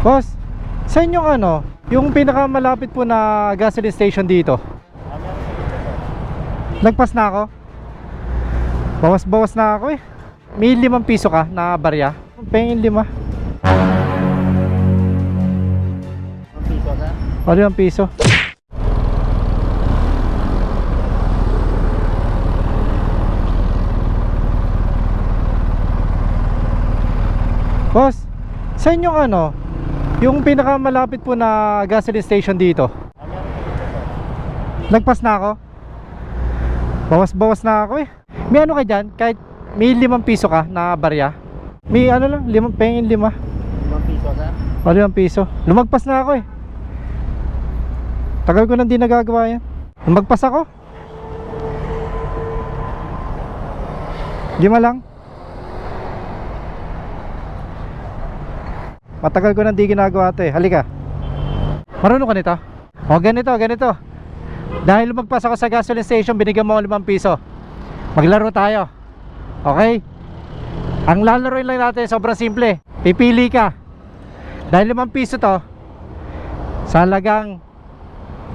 Boss, sa inyong ano, yung pinakamalapit po na gasoline station dito? Nagpas na ako? Bawas-bawas na ako eh. May limang piso ka na barya? Pengin lima. O limang piso. Boss, sa inyong ano, yung pinakamalapit po na gasoline station dito? Nagpas na ako? Bawas-bawas na ako eh. May ano ka dyan? Kahit may limang piso ka na barya? May ano lang, limang pengin lima. Ang piso na. O limang piso. Lumagpas na ako eh. Tagal ko nang di nagagawa yan. Lumagpas ako. Lima lang. Matagal ko nang di ginagawa to eh. Halika. Marunong ka nito? O ganito, ganito. Dahil lumagpas ako sa gasoline station, binigyan mo ako limang piso. Maglaro tayo. Okay? Ang lalaroin lang natin, sobrang simple. Pipili ka. Dahil limang piso to, sa halagang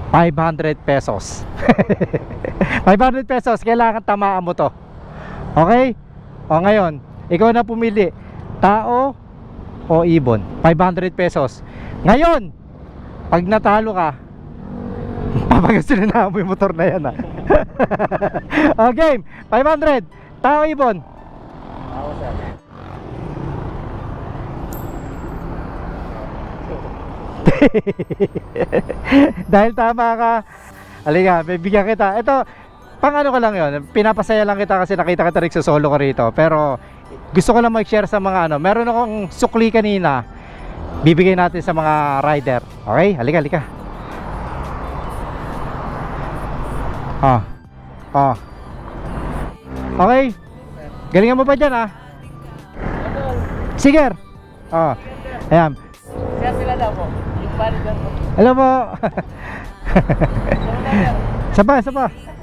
500 pesos. 500 pesos, kailangan tamaan mo to. Okay? O ngayon, ikaw na pumili. Tao o ibon. 500 pesos. Ngayon, pag natalo ka, papagasin na mo yung motor na yan ah. o game, 500. Tao ibon. Ako sir. Dahil tama ka. Halika, bibigyan kita. Ito, pang ano ko lang yon Pinapasaya lang kita kasi nakita kita rin solo ko rito. Pero gusto ko lang mag-share sa mga ano. Meron akong sukli kanina. Bibigay natin sa mga rider. Okay? Halika, halika. Ah. Ah. Okay. Galingan mo pa dyan ah. Sige. Ah. Ayan. Sir sila daw po. Yung manager po. Hello po. Sapa, sapa.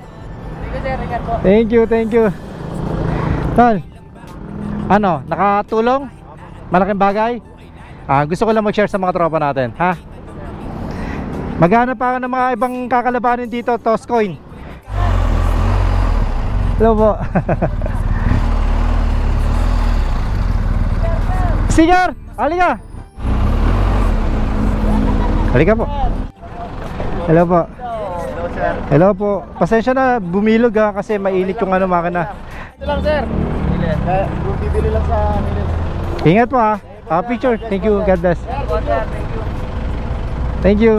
Sir, ingat po. Thank you, thank you. Tol. Ano, nakatulong? Malaking bagay? Ah, gusto ko lang mag-share sa mga tropa natin, ha? Maghanap pa ako ng mga ibang kakalabanin dito, Toscoin. Hello po. Sigar! Halika! Halika po. Hello po. Hello sir. Hello po. Pasensya na, bumilog ha kasi mainit yung ano makina. Ito lang sir. Eh, Yung bibili lang sa nila. Ingat po ha. Ah, picture. Thank you. God bless. Thank you. Thank you.